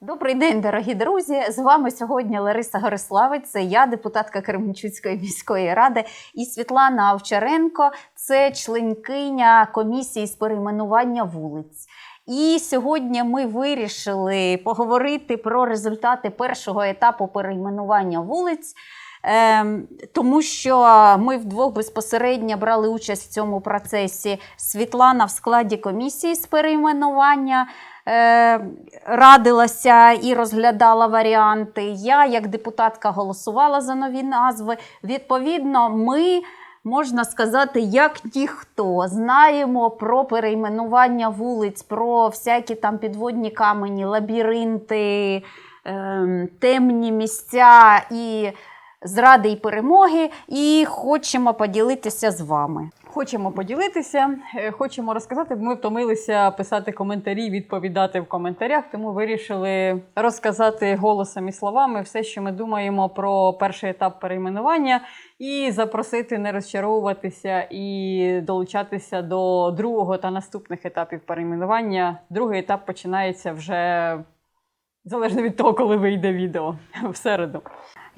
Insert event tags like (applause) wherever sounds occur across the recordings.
Добрий день, дорогі друзі! З вами сьогодні Лариса Гориславець, це я, депутатка Кременчуцької міської ради, і Світлана Овчаренко, це членкиня комісії з перейменування вулиць. І сьогодні ми вирішили поговорити про результати першого етапу перейменування вулиць. Ем, тому що ми вдвох безпосередньо брали участь в цьому процесі. Світлана в складі комісії з перейменування радилася і розглядала варіанти. Я, як депутатка, голосувала за нові назви. Відповідно, ми. Можна сказати, як ніхто знаємо про перейменування вулиць, про всякі там підводні камені, лабіринти, ем, темні місця і зради і перемоги, і хочемо поділитися з вами. Хочемо поділитися, е, хочемо розказати. Ми втомилися писати коментарі, відповідати в коментарях, тому вирішили розказати голосом і словами все, що ми думаємо про перший етап перейменування, і запросити не розчаровуватися і долучатися до другого та наступних етапів перейменування. Другий етап починається вже залежно від того, коли вийде відео (laughs) в середу.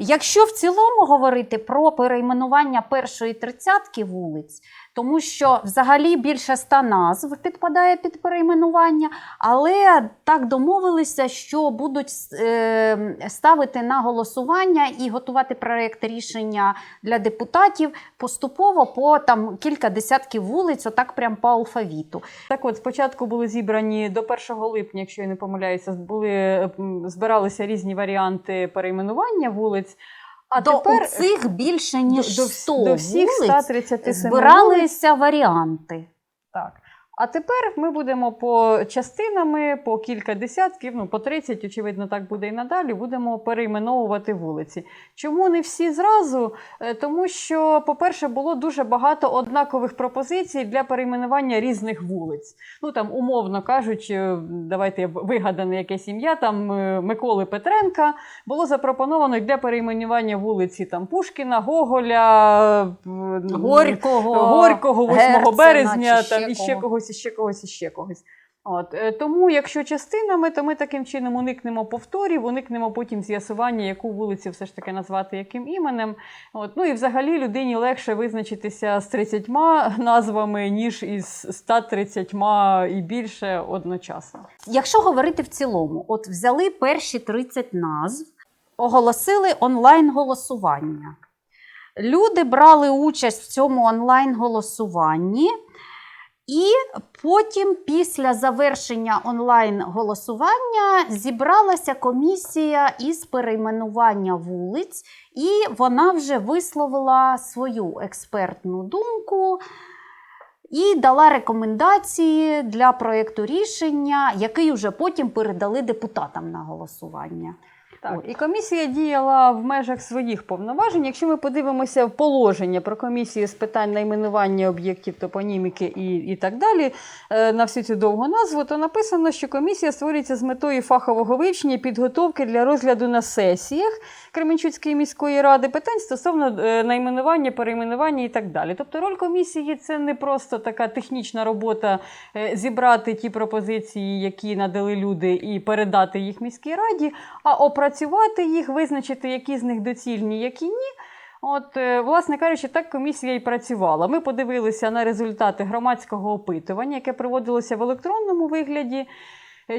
Якщо в цілому говорити про перейменування першої тридцятки вулиць, тому що взагалі більше ста назв підпадає під перейменування, але так домовилися, що будуть е, ставити на голосування і готувати проєкт рішення для депутатів поступово по там кілька десятків вулиць, отак прям по алфавіту. Так от, спочатку були зібрані до 1 липня, якщо я не помиляюся, були, збиралися різні варіанти перейменування вулиць. А До тепер цих більше ніж до, 100 до всіх вулиць 137 вулиць. збиралися варіанти. Так. А тепер ми будемо по частинами, по кілька десятків, ну по 30, очевидно, так буде і надалі. Будемо перейменовувати вулиці. Чому не всі зразу? Е, Тому що, по-перше, було дуже багато однакових пропозицій для перейменування різних вулиць. Ну там, умовно кажучи, давайте вигадане якесь ім'я, там е, Миколи Петренка було запропоновано для перейменування вулиці там Пушкіна, Гоголя, е, Горького, Горького 8 Герцена, березня, там і ще кого. Когось, і ще когось, і ще когось. От е, тому, якщо частинами, то ми таким чином уникнемо повторів, уникнемо потім з'ясування, яку вулицю все ж таки назвати яким іменем. От ну і взагалі людині легше визначитися з 30 назвами, ніж із 130 і більше одночасно. Якщо говорити в цілому, от взяли перші 30 назв, оголосили онлайн-голосування. Люди брали участь в цьому онлайн-голосуванні, і потім, після завершення онлайн-голосування, зібралася комісія із перейменування вулиць, і вона вже висловила свою експертну думку. І дала рекомендації для проєкту рішення, який вже потім передали депутатам на голосування. Так, і комісія діяла в межах своїх повноважень. Якщо ми подивимося в положення про комісію з питань найменування об'єктів топоніміки і, і так далі е, на всю цю довгу назву, то написано, що комісія створюється з метою фахового вивчення і підготовки для розгляду на сесіях Кременчуцької міської ради питань стосовно е, найменування, перейменування і так далі. Тобто роль комісії це не просто така технічна робота е, зібрати ті пропозиції, які надали люди, і передати їх міській раді, а опрацювати їх, визначити, які з них доцільні, які ні. От, е, власне кажучи, так комісія і працювала. Ми подивилися на результати громадського опитування, яке проводилося в електронному вигляді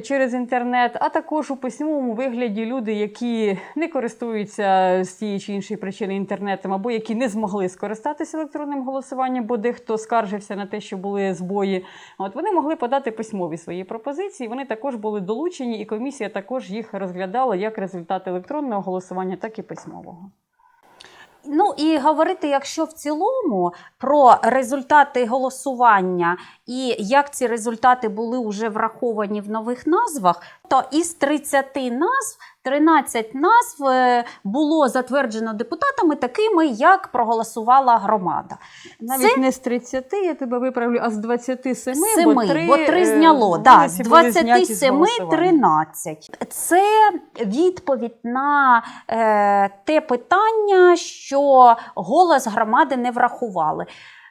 через інтернет, а також у письмовому вигляді люди, які не користуються з тієї чи іншої причини інтернетом, або які не змогли скористатися електронним голосуванням, бо дехто скаржився на те, що були збої. От вони могли подати письмові свої пропозиції. Вони також були долучені, і комісія також їх розглядала як результати електронного голосування, так і письмового. Ну і говорити, якщо в цілому про результати голосування і як ці результати були вже враховані в нових назвах, то із 30 назв 13 назв е, було затверджено депутатами такими, як проголосувала громада. Навіть не з 30, я тебе виправлю, а з 27, Семи, бо три, бо три е, зняло. Да, з були зняті з 27 13. Це відповідь на е, те питання, що голос громади не врахували.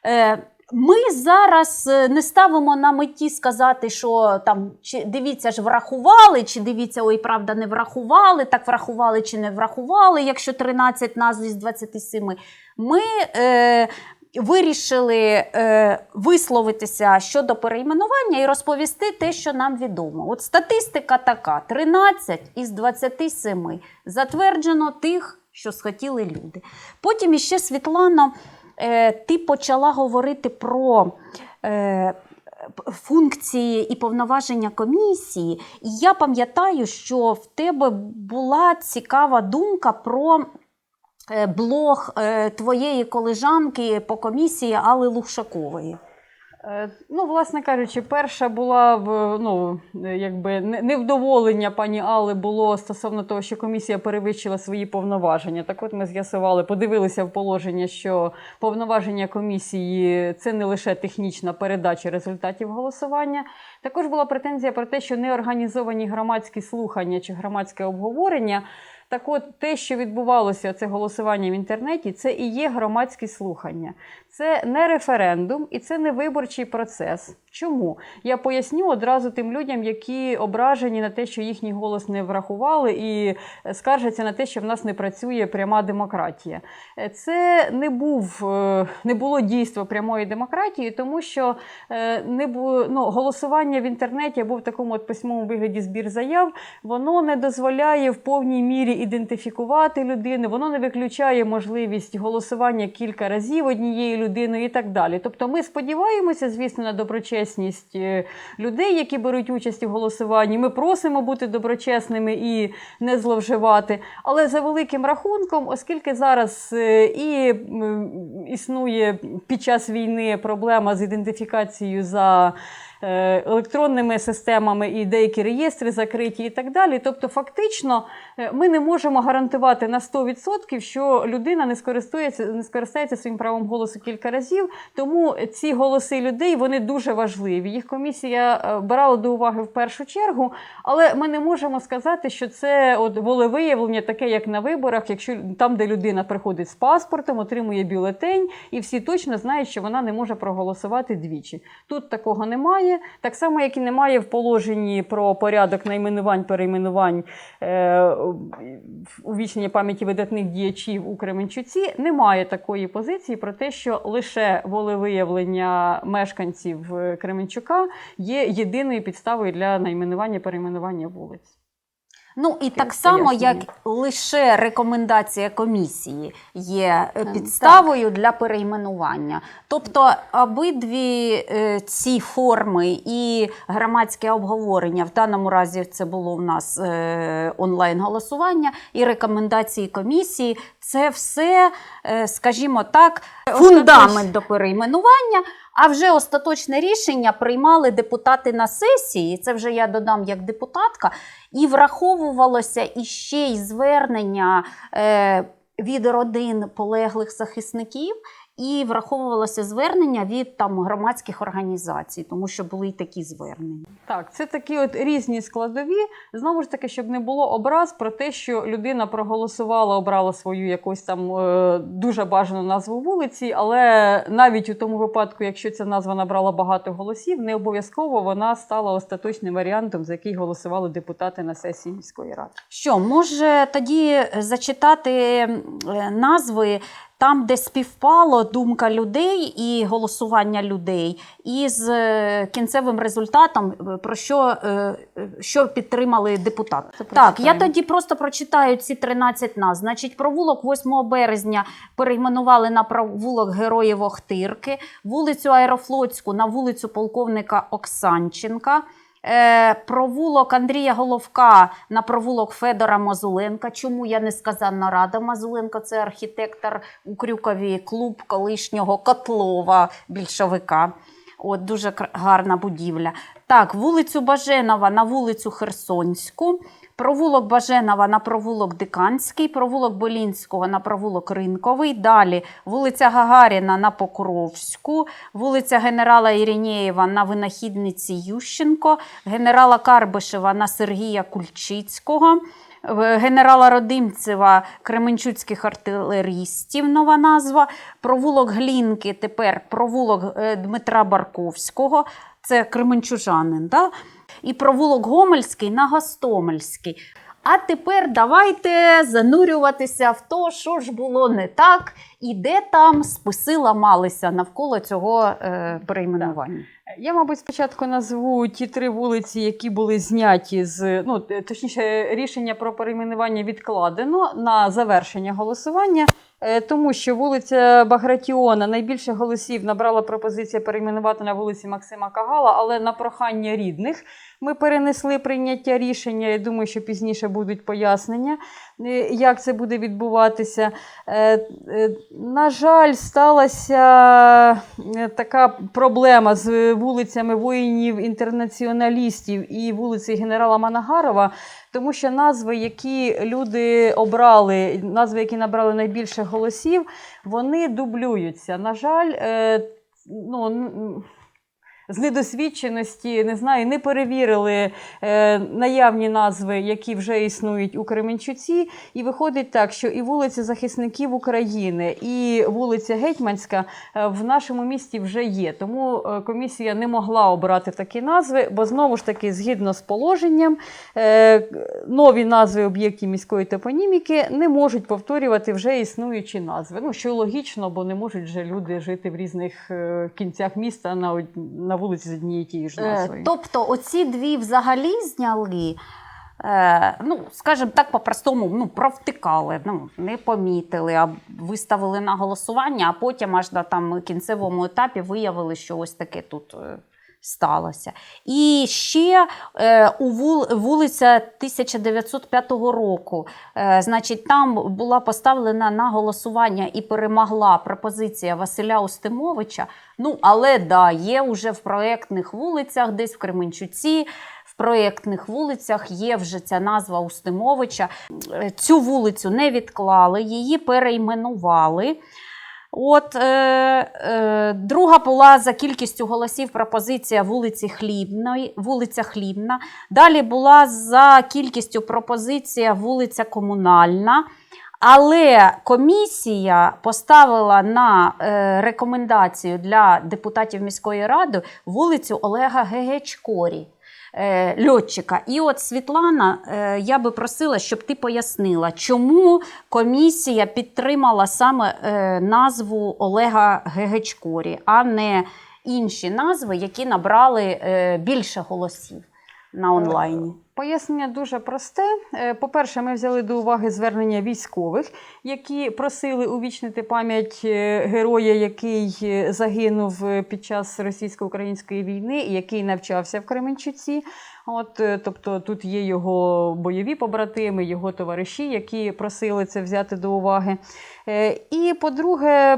Е, Ми зараз е, не ставимо на меті сказати, що там чи дивіться ж врахували, чи дивіться, ой, правда, не врахували, так врахували чи не врахували, якщо 13 назв із 27. Ми е, вирішили е, висловитися щодо перейменування і розповісти те, що нам відомо. От статистика така: 13 із 27 затверджено тих, що схотіли люди. Потім іще Світлана, ти почала говорити про. Е, Функції і повноваження комісії, і я пам'ятаю, що в тебе була цікава думка про е, блог е, твоєї колежанки по комісії Алли Лушакової. Е, Ну, власне кажучи, перша була ну, якби невдоволення пані Алли було стосовно того, що комісія перевищила свої повноваження. Так от ми з'ясували, подивилися в положення, що повноваження комісії це не лише технічна передача результатів голосування. Також була претензія про те, що не організовані громадські слухання чи громадське обговорення. Так от, те, що відбувалося, це голосування в інтернеті, це і є громадські слухання. Це не референдум і це не виборчий процес. Чому? Я поясню одразу тим людям, які ображені на те, що їхній голос не врахували, і е, скаржаться на те, що в нас не працює пряма демократія. Е, Це не був е, не було дійство прямої демократії, тому що не було ну, голосування в інтернеті або в такому от письмовому вигляді збір заяв, воно не дозволяє в повній мірі ідентифікувати людину, воно не виключає можливість голосування кілька разів однією людиною і так далі. Тобто ми сподіваємося, звісно, на доброчесність е, людей, які беруть участь у голосуванні. Ми просимо бути доброчесними і не зловживати. Але за великим рахунком, оскільки зараз е, і існує під час війни проблема з ідентифікацією за електронними системами і деякі реєстри закриті і так далі. Тобто, фактично, е, ми не можемо гарантувати на 100%, що людина не скористується, не скористається своїм правом голосу кілька разів. Тому ці голоси людей вони дуже важливі. Їх комісія е, брала до уваги в першу чергу, але ми не можемо сказати, що це от волевиявлення, таке як на виборах, якщо там, де людина приходить з паспортом, отримує бюлетень, і всі точно знають, що вона не може проголосувати двічі. Тут такого немає. Так само, як і немає в положенні про порядок найменувань, перейменувань е, увічнення пам'яті видатних діячів у Кременчуці, немає такої позиції про те, що лише волевиявлення мешканців е, Кременчука є єдиною підставою для найменування перейменування вулиць. Ну і так само, як лише рекомендація комісії є е, Ем, підставою для перейменування. Тобто обидві е, ці форми і громадське обговорення, в даному разі це було в нас е, онлайн-голосування, і рекомендації комісії, це все, е, скажімо так, фундамент до перейменування. А вже остаточне рішення приймали депутати на сесії. Це вже я додам як депутатка. І враховувалося іще й звернення е, від родин полеглих захисників, і враховувалося звернення від там громадських організацій, тому що були й такі звернення. Так, це такі от різні складові. Знову ж таки, щоб не було образ про те, що людина проголосувала, обрала свою якусь там е, дуже бажану назву вулиці, але навіть у тому випадку, якщо ця назва набрала багато голосів, не обов'язково вона стала остаточним варіантом, за який голосували депутати на сесії міської ради. Що, може тоді зачитати е, назви там, де співпало думка людей і голосування людей, із е, кінцевим результатом, е, про що, е, що підтримали депутати. Це Так, я тоді просто прочитаю ці 13 назв. Значить, провулок 8 березня перейменували на провулок Героїв Охтирки, вулицю Аерофлотську на вулицю полковника Оксанченка. Е, провулок Андрія Головка на провулок Федора Мазуленка. Чому я несказанна рада Мазуленка? Це архітектор у Крюкові, клуб колишнього Котлова більшовика. От дуже гарна будівля. Так, вулицю Баженова на вулицю Херсонську, провулок Баженова на провулок Диканський, провулок Болінського на провулок Ринковий. Далі вулиця Гагаріна на Покровську, вулиця генерала Іринєєва на винахідниці Ющенко, генерала Карбишева на Сергія Кульчицького. Генерала Родимцева Кременчуцьких артилерістів нова назва. Провулок Глінки тепер провулок е, Дмитра Барковського, це Кременчужанин. Да? І провулок Гомельський на Гостомельський. А тепер давайте занурюватися в то, що ж було не так, і де там списи ламалися навколо цього е, перейменування. Я, мабуть, спочатку назву ті три вулиці, які були зняті з ну точніше, рішення про перейменування відкладено на завершення голосування, тому що вулиця Багратіона найбільше голосів набрала пропозиція перейменувати на вулиці Максима Кагала, але на прохання рідних ми перенесли прийняття рішення. Я думаю, що пізніше будуть пояснення, е, як це буде відбуватися. Е, е, На жаль, сталася така проблема з вулицями воїнів-інтернаціоналістів і вулиці генерала Манагарова, тому що назви, які люди обрали, назви, які набрали найбільше голосів, вони дублюються. На жаль, ну, з недосвідченості, не знаю, не перевірили е, наявні назви, які вже існують у Кременчуці. І виходить так, що і вулиця захисників України, і вулиця Гетьманська е, в нашому місті вже є. Тому е, комісія не могла обрати такі назви, бо знову ж таки, згідно з положенням, е, нові назви об'єктів міської топоніміки не можуть повторювати вже існуючі назви. Ну, що логічно, бо не можуть же люди жити в різних е, кінцях міста на, на вулиці з однієї тієї ж Е, назвою. Тобто, оці дві взагалі зняли. Е, ну, скажімо так, по-простому, ну, провтикали, ну, не помітили, а виставили на голосування, а потім аж на там кінцевому етапі виявили, що ось таке тут е, сталося. І ще е, у вул, вулиця 1905 року, е, значить, там була поставлена на голосування і перемогла пропозиція Василя Устимовича. Ну, але да, є вже в проєктних вулицях, десь в Кременчуці. Проєктних вулицях є вже ця назва Устимовича. Е, Цю вулицю не відклали, її перейменували. От е, е, друга була за кількістю голосів пропозиція вулиці Хлібної, вулиця Хлібна. Далі була за кількістю пропозиція вулиця Комунальна. Але комісія поставила на е, рекомендацію для депутатів міської ради вулицю Олега Гегечкорі. Е, Льотчика. І от Світлана, е, я би просила, щоб ти пояснила, чому комісія підтримала саме е, назву Олега Гегечкорі, а не інші назви, які набрали е, більше голосів на онлайні. Пояснення дуже просте. Е, По-перше, ми взяли до уваги звернення військових, які просили увічнити пам'ять е, героя, який е, загинув е, під час російсько-української війни, і який навчався в Кременчуці. От, е, тобто тут є його бойові побратими, його товариші, які просили це взяти до уваги. Е, І по-друге,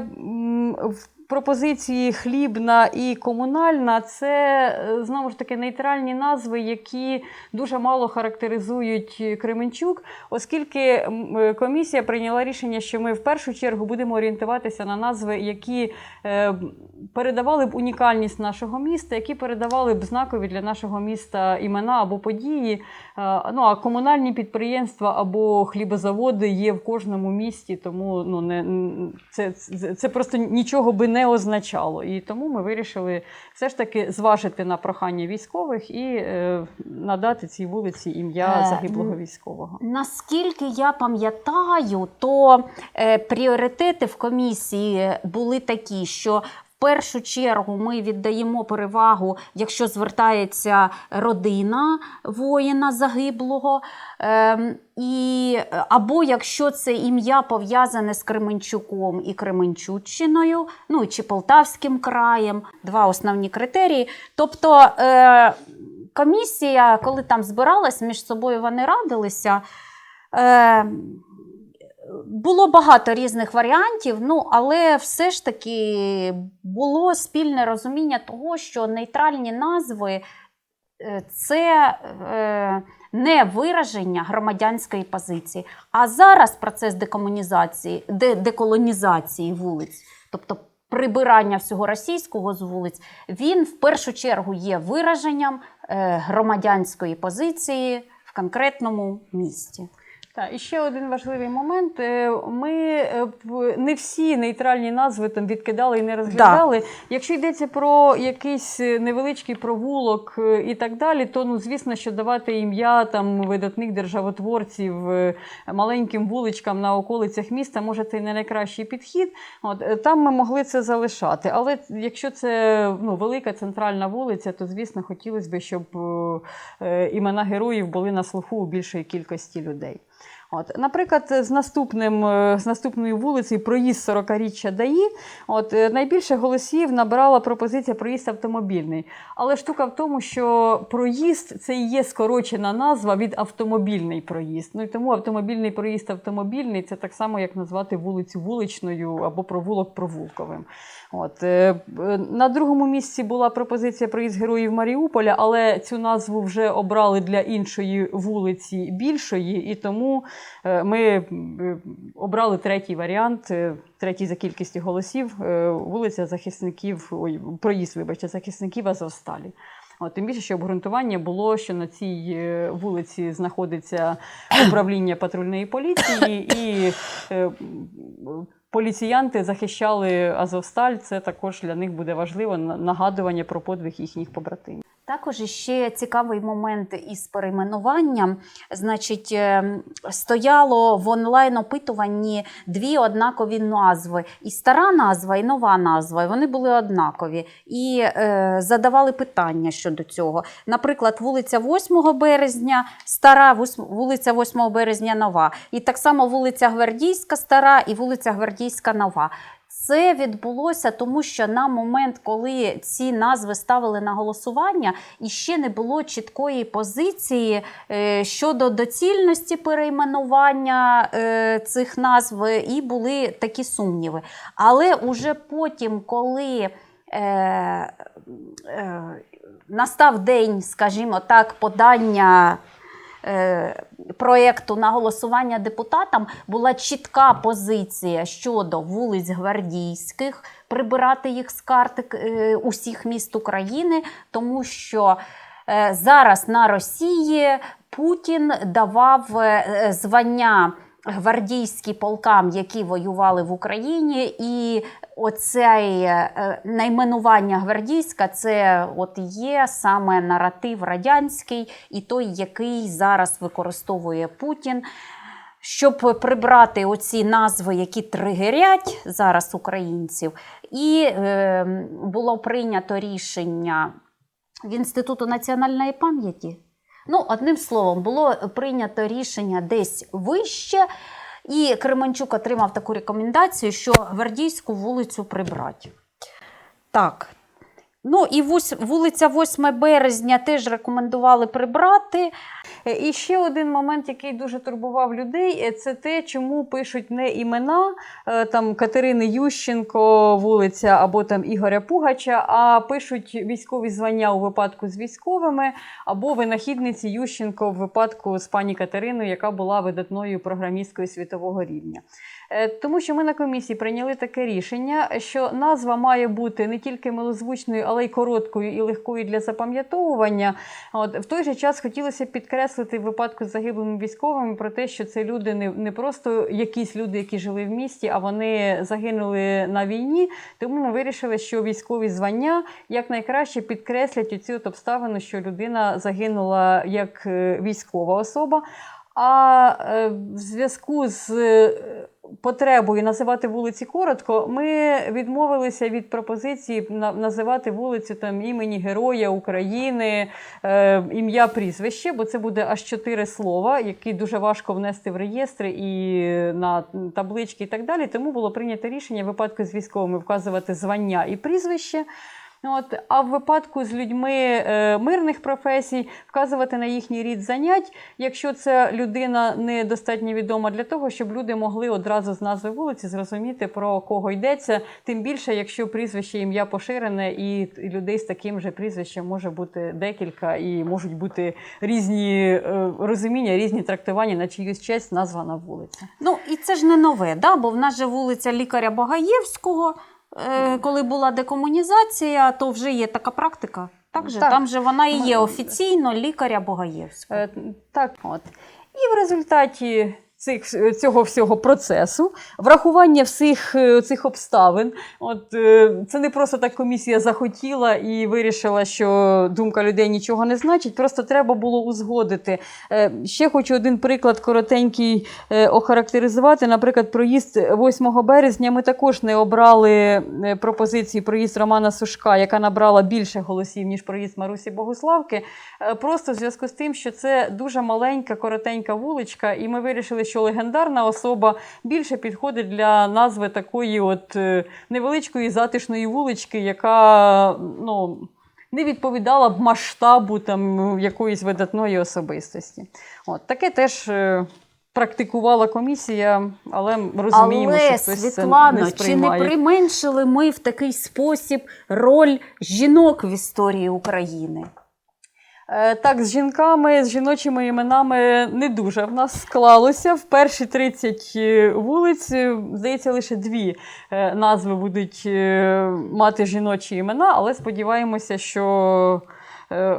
в пропозиції хлібна і комунальна це е, знову ж таки нейтральні назви, які дуже мало характеризують Кременчук, оскільки е, комісія прийняла рішення, що ми в першу чергу будемо орієнтуватися на назви, які е, передавали б унікальність нашого міста, які передавали б знакові для нашого міста імена або події. Ну а комунальні підприємства або хлібозаводи є в кожному місті, тому ну не це, це просто нічого би не означало. І тому ми вирішили все ж таки зважити на прохання військових і е, надати цій вулиці ім'я Е, загиблого військового. Наскільки я пам'ятаю, то е, пріоритети в комісії були такі, що першу чергу ми віддаємо перевагу, якщо звертається родина воїна загиблого, ем, і, або якщо це ім'я пов'язане з Кременчуком і Кременчуччиною, ну чи Полтавським краєм, два основні критерії. Тобто е, комісія, коли там збиралась, між собою вони радилися. Було багато різних варіантів, ну але все ж таки було спільне розуміння того, що нейтральні назви е, це е, не вираження громадянської позиції. А зараз процес декомунізації, де, деколонізації вулиць, тобто прибирання всього російського з вулиць, він в першу чергу є вираженням е, громадянської позиції в конкретному місті. Так, і ще один важливий момент. Е, Ми е, не всі нейтральні назви там відкидали і не розглядали. Якщо йдеться про якийсь е, невеличкий провулок і так далі, то ну звісно, що давати ім'я там видатних державотворців маленьким вуличкам на околицях міста, може, це не найкращий підхід. От там ми могли це залишати. Але якщо це ну, велика центральна вулиця, то звісно хотілося б, щоб імена героїв були на слуху у більшої кількості людей. От, наприклад, з наступним е, з наступною вулицею проїзд 40-річчя ДАІ, от е, найбільше голосів набрала пропозиція проїзд автомобільний. Але штука в тому, що проїзд це і є скорочена назва від автомобільний проїзд. Ну і тому автомобільний проїзд автомобільний це так само, як назвати вулицю вуличною або провулок провулковим. От, е, е, на другому місці була пропозиція проїзд героїв Маріуполя, але цю назву вже обрали для іншої вулиці більшої, і тому е, ми обрали третій варіант, третій за кількістю голосів, вулиця захисників, ой, проїзд, вибачте, захисників Азовсталі. От, тим більше, що обґрунтування було, що на цій вулиці знаходиться управління патрульної поліції, і поліціянти захищали Азовсталь. Це також для них буде важливо на- нагадування про подвиг їхніх побратимів. Також ще цікавий момент із перейменуванням. Значить, е, стояло в онлайн-опитуванні дві однакові назви: і стара назва, і нова назва. І вони були однакові. І е, задавали питання щодо цього. Наприклад, вулиця 8 березня, стара вулиця 8 березня нова. І так само вулиця Гвардійська стара і вулиця Гвардійська нова. Це відбулося тому, що на момент, коли ці назви ставили на голосування, іще не було чіткої позиції е, щодо доцільності перейменування е, цих назв, і були такі сумніви. Але уже потім, коли е, настав день, скажімо так, подання. Е, Проєкту на голосування депутатам була чітка позиція щодо вулиць гвардійських, прибирати їх з карти е, усіх міст України, тому що е, зараз на Росії Путін давав звання гвардійські полкам, які воювали в Україні, і оце е, найменування гвардійська це от є саме наратив радянський і той, який зараз використовує Путін. Щоб прибрати оці назви, які тригерять зараз українців, і е, було прийнято рішення в Інституту національної пам'яті. Ну, одним словом, було прийнято рішення десь вище, і Кременчук отримав таку рекомендацію, що Гвардійську вулицю прибрати. Так. Ну і вулиця 8 березня теж рекомендували прибрати. Е, І ще один момент, який дуже турбував людей, е, це те, чому пишуть не імена е, там Катерини Ющенко, вулиця або там Ігоря Пугача, а пишуть військові звання у випадку з військовими, або винахідниці Ющенко в випадку з пані Катериною, яка була видатною програмісткою світового рівня. Е, Тому що ми на комісії прийняли таке рішення, що назва має бути не тільки милозвучною, але й короткою і легкою для запам'ятовування. От в той же час хотілося підкреслити в випадку з загиблими військовими про те, що це люди не, не просто якісь люди, які жили в місті, а вони загинули на війні. Тому ми вирішили, що військові звання якнайкраще підкреслять оцю от обставину, що людина загинула як е, військова особа. А е, в зв'язку з потребою називати вулиці коротко, ми відмовилися від пропозиції на- називати вулицю там імені Героя України, е, ім'я прізвище, бо це буде аж чотири слова, які дуже важко внести в реєстри і на таблички і так далі. Тому було прийнято рішення в випадку з військовими вказувати звання і прізвище. От, а в випадку з людьми е, мирних професій вказувати на їхній рід занять, якщо це людина недостатньо відома для того, щоб люди могли одразу з назви вулиці зрозуміти про кого йдеться. Тим більше, якщо прізвище ім'я поширене, і людей з таким же прізвищем може бути декілька, і можуть бути різні е, розуміння, різні трактування на чиюсь честь названа вулиця. Ну і це ж не нове, да? бо в нас же вулиця лікаря Багаєвського. Е, коли була декомунізація, то вже є така практика. Так же? Так. Там же вона і є офіційно лікаря Богаєвського. Е, Так, от. І в результаті цих, цього всього процесу, врахування всіх е, цих обставин, от, е, це не просто так комісія захотіла і вирішила, що думка людей нічого не значить, просто треба було узгодити. Е, Ще хочу один приклад коротенький е, охарактеризувати. Наприклад, проїзд 8 березня ми також не обрали е, пропозиції проїзд Романа Сушка, яка набрала більше голосів, ніж проїзд Марусі Богуславки. Е, Просто в зв'язку з тим, що це дуже маленька, коротенька вуличка, і ми вирішили, що легендарна особа більше підходить для назви такої от е, невеличкої затишної вулички, яка ну, не відповідала б масштабу там, якоїсь видатної особистості. От, таке теж. е, Практикувала комісія, але розуміємо, що хтось Світлано, це не чи не применшили ми в такий спосіб роль жінок в історії України? Е, Так, з жінками, з жіночими іменами не дуже в нас склалося. В перші 30 е, вулиць, е, здається, лише дві назви будуть мати жіночі імена, але сподіваємося, що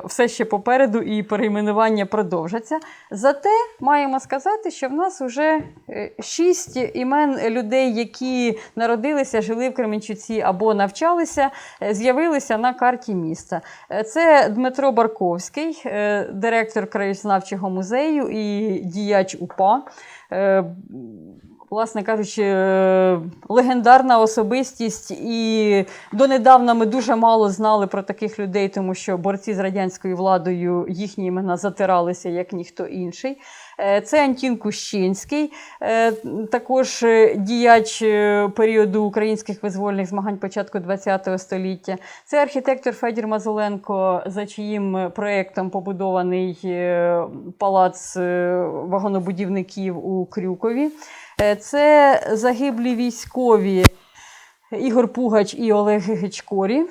все ще попереду і перейменування продовжаться. Зате маємо сказати, що в нас вже е, шість імен людей, які народилися, жили в Кременчуці або навчалися, е, з'явилися на карті міста. Е, Це Дмитро Барковський, е, директор краєзнавчого музею і діяч УПА. Власне кажучи, е, легендарна особистість, і донедавна ми дуже мало знали про таких людей, тому що борці з радянською владою їхні імена затиралися як ніхто інший. Е, Це Антін Кущинський, е, також діяч періоду українських визвольних змагань початку ХХ століття. Це архітектор Федір Мазуленко, за чиїм проєктом побудований палац вагонобудівників у Крюкові. Е, Це загиблі військові Ігор Пугач і Олег Гичкорі.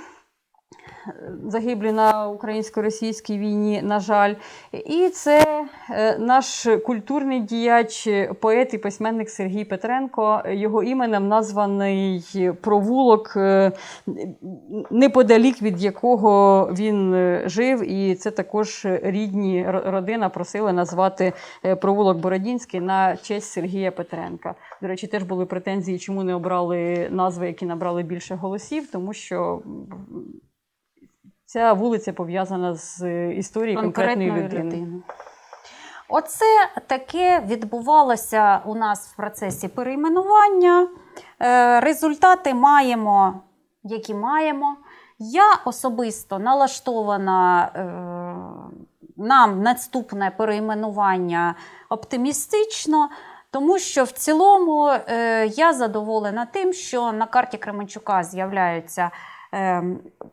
Загиблі на українсько-російській війні, на жаль. І це е, наш культурний діяч, поет і письменник Сергій Петренко. Його іменем названий провулок, е, неподалік від якого він е, жив. І це також рідні родина просили назвати провулок Бородінський на честь Сергія Петренка. До речі, теж були претензії, чому не обрали назви, які набрали більше голосів, тому що. Ця вулиця пов'язана з е, історією конкретної конкретною людини. Оце таке відбувалося у нас в процесі перейменування. Е, Результати маємо, які маємо. Я особисто налаштована е, нам наступне перейменування оптимістично, тому що в цілому я задоволена тим, що на карті Кременчука з'являються е,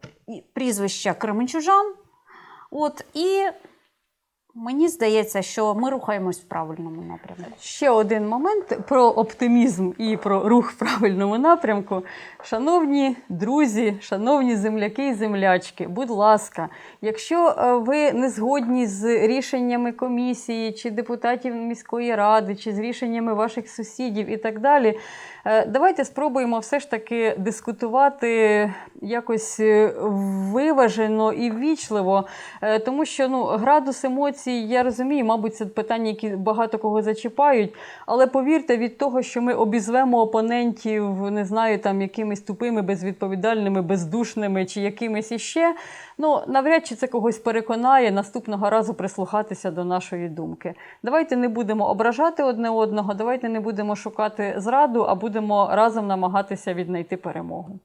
і- прізвища Кременчужан. От, і мені здається, що ми рухаємось в правильному напрямку. Ще один момент про оптимізм і про рух в правильному напрямку. Шановні друзі, шановні земляки і землячки, будь ласка, якщо е, ви не згодні з рішеннями комісії чи депутатів міської ради, чи з рішеннями ваших сусідів і так далі, е, давайте спробуємо все ж таки дискутувати якось е, виважено і ввічливо, тому що ну, градус емоцій, я розумію, мабуть, це питання, які багато кого зачіпають. Але повірте, від того, що ми обізвемо опонентів, не знаю, там якимись тупими, безвідповідальними, бездушними чи якимись іще, ну навряд чи це когось переконає наступного разу прислухатися до нашої думки. Давайте не будемо ображати одне одного, давайте не будемо шукати зраду, а будемо разом намагатися віднайти перемогу.